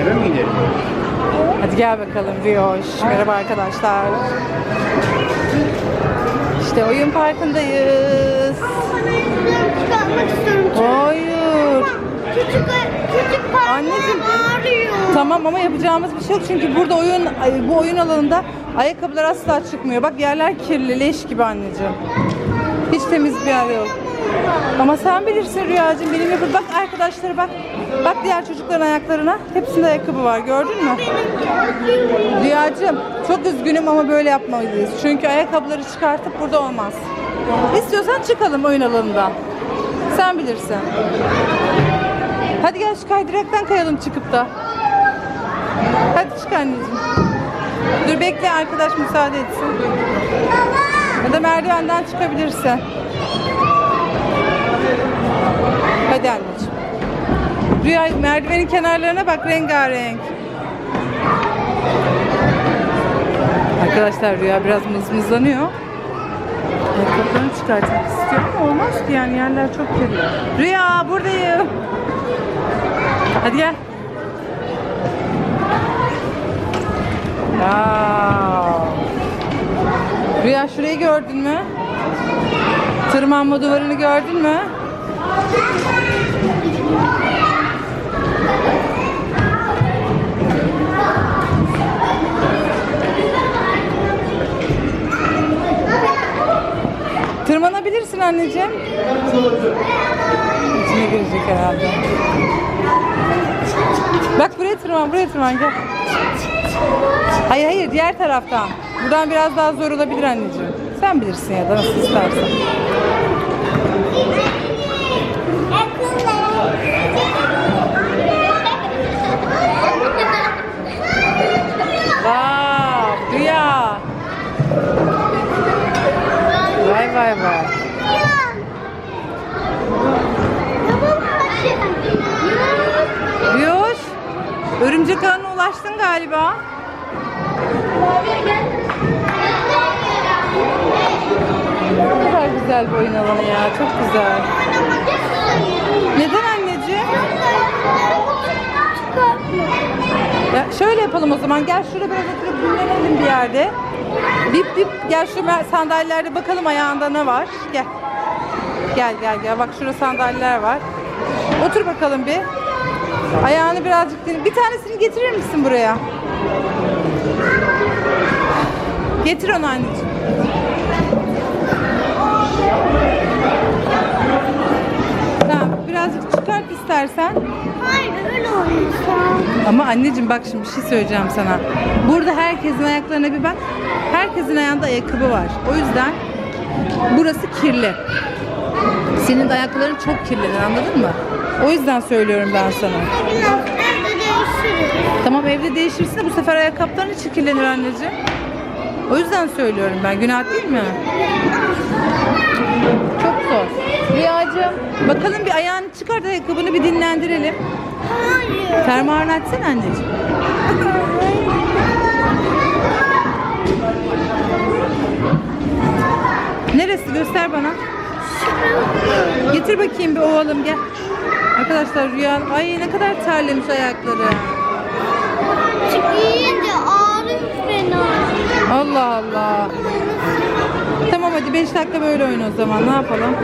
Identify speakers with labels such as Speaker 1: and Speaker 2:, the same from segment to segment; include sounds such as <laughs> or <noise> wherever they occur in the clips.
Speaker 1: Eve mi gidelim?
Speaker 2: Hadi gel bakalım Riyoş. Merhaba arkadaşlar. İşte oyun parkındayız.
Speaker 3: çıkartmak istiyorum.
Speaker 2: Hayır.
Speaker 3: Küçük küçük parmağım
Speaker 2: Anneciğim.
Speaker 3: ağrıyor.
Speaker 2: Tamam ama yapacağımız bir şey yok çünkü burada oyun bu oyun alanında ayakkabılar asla çıkmıyor. Bak yerler kirli, leş gibi anneciğim. Hiç temiz bir yer yok. Ama sen bilirsin Rüyacığım benim yapı bak arkadaşları bak. Bak diğer çocukların ayaklarına. Hepsinde ayakkabı var gördün mü? Rüyacığım çok üzgünüm ama böyle yapmalıyız. Çünkü ayakkabıları çıkartıp burada olmaz. İstiyorsan çıkalım oyun alanında. Sen bilirsin. Hadi gel şu kaydıraktan kayalım çıkıp da. Hadi çık anneciğim. Dur bekle arkadaş müsaade etsin. Ya da merdivenden çıkabilirsin. Hadi. Rüya merdivenin kenarlarına bak rengarenk. Arkadaşlar Rüya biraz mızmızlanıyor. Ayakkabılarını çıkartmak istiyor ama olmaz ki yani yerler çok kirli. Rüya buradayım. Hadi gel. Wow. Rüya şurayı gördün mü? Tırmanma duvarını gördün mü? Tırmanabilirsin anneciğim. İçine girecek herhalde. Bak buraya tırman, buraya tırman gel. Hayır hayır diğer taraftan. Buradan biraz daha zor olabilir anneciğim. Sen bilirsin ya da nasıl istersen. Galiba. Ne kadar güzel bir oyun alanı ya, çok güzel. Neden anneciğim? Ya şöyle yapalım o zaman. Gel şurada biraz oturup dinlenelim bir yerde. Bip bip gel şu sandalyelerde bakalım ayağında ne var. Gel. Gel gel gel. Bak şurada sandalyeler var. Otur bakalım bir. Ayağını birazcık dinle. Bir tanesini getirir misin buraya? Getir onu anneciğim. Tamam, birazcık çıkart istersen.
Speaker 3: Hayır öyle olmasın.
Speaker 2: Ama anneciğim bak şimdi bir şey söyleyeceğim sana. Burada herkesin ayaklarına bir bak. Herkesin ayağında ayakkabı var. O yüzden burası kirli. Senin de ayakların çok kirlenir anladın mı? O yüzden söylüyorum ben sana. Tamam evde değişirsin de bu sefer ayakkabıların içi kirlenir anneciğim. O yüzden söylüyorum ben. Günah değil mi? Çok zor. Rüyacığım bakalım bir ayağını çıkart ayakkabını bir dinlendirelim.
Speaker 3: Hayır.
Speaker 2: Fermuarını açsana anneciğim. Neresi göster bana. Getir bakayım bir ovalım gel. Arkadaşlar Rüya ay ne kadar terlemiş ayakları.
Speaker 3: Çık yiyince ağrım fena.
Speaker 2: Allah Allah. Tamam hadi 5 dakika böyle oyun o zaman ne yapalım?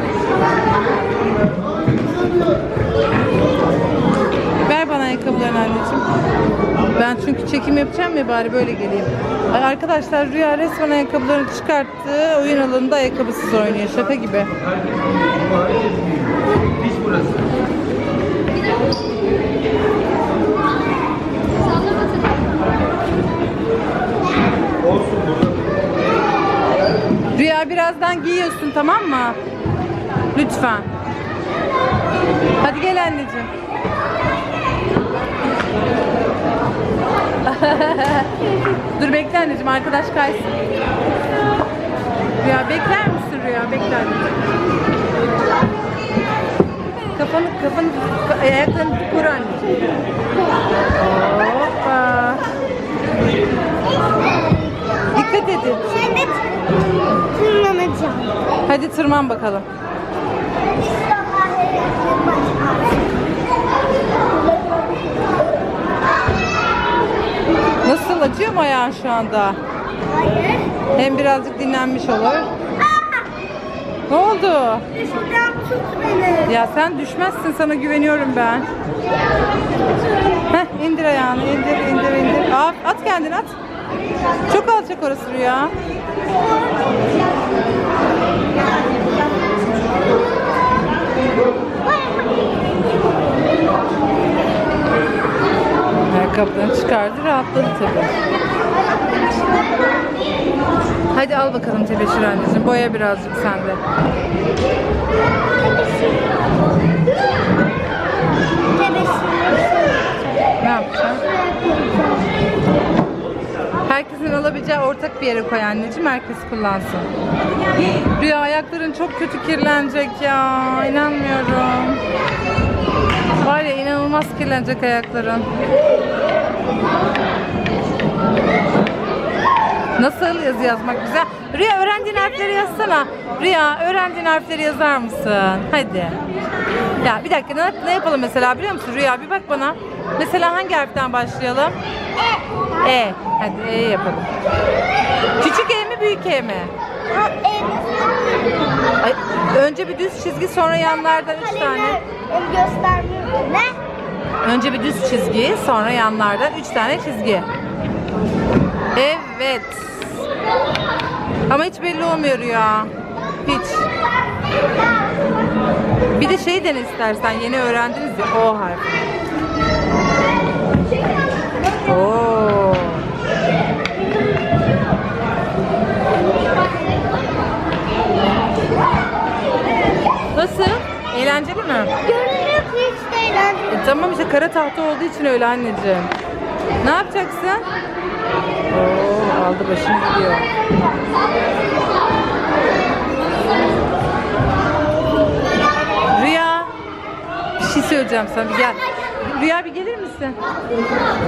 Speaker 2: Ver bana ayakkabılarını anneciğim. Ben çünkü çekim yapacağım ya bari böyle geleyim. Ay arkadaşlar Rüya resmen ayakkabılarını çıkarttı. Oyun alanında ayakkabısız oynuyor. Şaka gibi.
Speaker 1: Biz burası.
Speaker 2: Rüya birazdan giyiyorsun tamam mı? Lütfen. Hadi gel anneciğim. <laughs> Dur bekle anneciğim arkadaş kaysın. Rüya bekler misin Rüya? Bekle anneciğim. Kafanı, kafanı, ka- ayaklarını kur anneciğim. Hoppa. Dikkat edin.
Speaker 3: Şimdi tırmanacağım.
Speaker 2: Hadi tırman bakalım. mu ayağın şu anda?
Speaker 3: Hayır.
Speaker 2: Hem birazcık dinlenmiş olur. Ne oldu?
Speaker 3: Şuradan tut beni.
Speaker 2: Ya sen düşmezsin sana güveniyorum ben. Heh indir ayağını indir indir indir. At, at kendini at. Çok alçak orası Rüya. Ayakkabılarını çıkardı rahatladı tabii. Hadi al bakalım tebeşir anneciğim. Boya birazcık sende. Ne yapacaksın? Herkesin alabileceği ortak bir yere koy anneciğim. Herkes kullansın. Rüya ayakların çok kötü kirlenecek ya. İnanmıyorum. Var ya inanılmaz kirlenecek ayakların. Nasıl yazı yazmak güzel? Rüya öğrendiğin harfleri yazsana. Rüya öğrendiğin harfleri yazar mısın? Hadi. Ya bir dakika ne, ne yapalım mesela biliyor musun? Rüya bir bak bana. Mesela hangi harften başlayalım? E. Hadi E yapalım. Küçük E mi büyük E mi? Ay, önce bir düz çizgi sonra yanlardan üç tane.
Speaker 3: Göstermiyor. Ne?
Speaker 2: Önce bir düz çizgi sonra yanlardan üç tane çizgi. Evet. Ama hiç belli olmuyor ya. Hiç. Bir de şey dene istersen yeni öğrendiniz ya O harfi. Oo. Nasıl? Eğlenceli mi?
Speaker 3: Görünüyor ki hiç de eğlenceli.
Speaker 2: E tamam işte kara tahta olduğu için öyle anneciğim. Ne yapacaksın? Oo, aldı başını gidiyor. Rüya. Bir şey söyleyeceğim sana bir gel. Rüya bir gelir misin?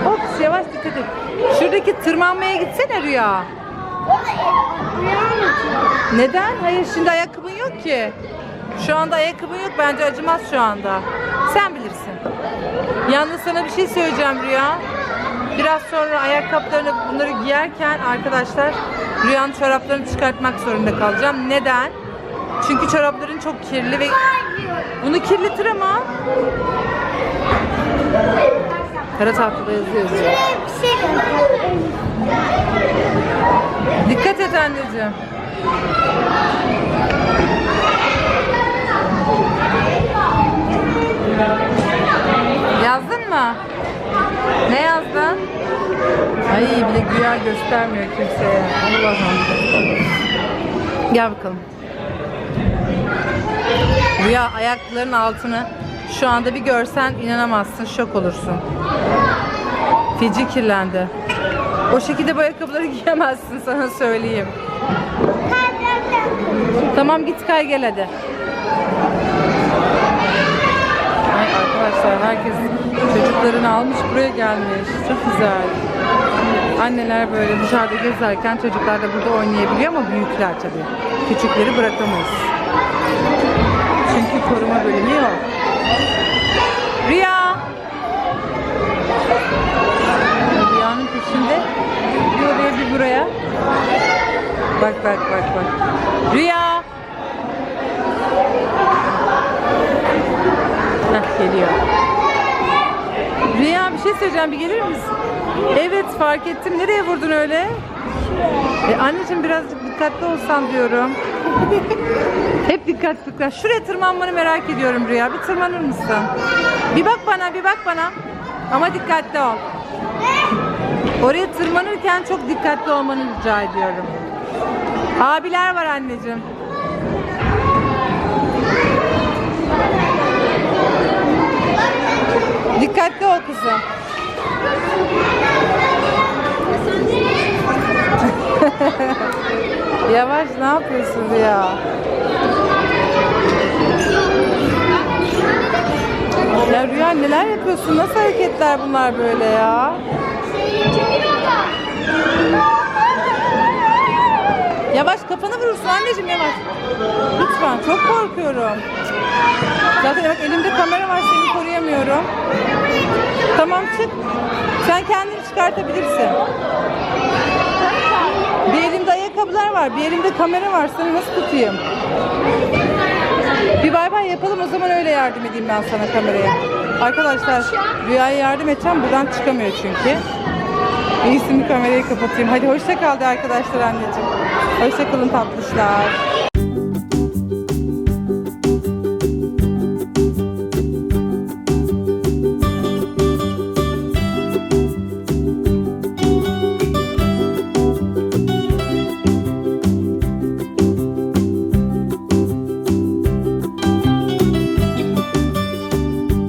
Speaker 2: Ops yavaş dikkat et. Şuradaki tırmanmaya gitsene Rüya. Neden? Hayır şimdi ayakkabın yok ki. Şu anda ayakkabın yok bence acımaz şu anda. Sen bilirsin. Yalnız sana bir şey söyleyeceğim Rüya. Biraz sonra ayakkabılarını bunları giyerken arkadaşlar Rüya'nın çoraplarını çıkartmak zorunda kalacağım. Neden? Çünkü çorapların çok kirli ve bunu kirletir ama. Kara tahtada yazıyor. Dikkat et anneciğim. Yazdın mı? Ne yazdın? Ay bile güya göstermiyor kimseye. Allah'ım. Gel bakalım. Rüya ayaklarının altını şu anda bir görsen inanamazsın, şok olursun. Feci kirlendi. O şekilde bu ayakkabıları <laughs> giyemezsin sana söyleyeyim. Tamam git kay gel hadi. Arkadaşlar herkes çocuklarını almış buraya gelmiş. Çok güzel. Anneler böyle dışarıda gezerken çocuklar da burada oynayabiliyor ama büyükler tabii. Küçükleri bırakamayız. Çünkü koruma bölümü yok. Rüya. Rüyanın peşinde. Bir oraya bir buraya. Bak bak bak bak. Rüya. Heh, geliyor. Rüya bir şey söyleyeceğim bir gelir misin? Evet fark ettim. Nereye vurdun öyle? E, anneciğim birazcık dikkatli olsan diyorum. <laughs> Hep dikkat dikkat. Şuraya tırmanmanı merak ediyorum Rüya. Bir tırmanır mısın? Bir bak bana, bir bak bana. Ama dikkatli ol. Oraya tırmanırken çok dikkatli olmanı rica ediyorum. Abiler var anneciğim. Dikkatli ol kızım. <laughs> Yavaş ne yapıyorsun ya? Ya Rüya neler yapıyorsun? Nasıl hareketler bunlar böyle ya? Yavaş kafanı vurursun anneciğim yavaş. Lütfen çok korkuyorum. Zaten bak elimde kamera var seni koruyamıyorum. Tamam çık. Sen kendini çıkartabilirsin. Var, bir elimde kamera var. Seni nasıl tutayım? Bir bay bay yapalım o zaman öyle yardım edeyim ben sana kameraya. Arkadaşlar Rüya'ya yardım edeceğim. Buradan çıkamıyor çünkü. İyisi mi kamerayı kapatayım. Hadi hoşça kal de arkadaşlar anneciğim. Hoşça kalın tatlışlar.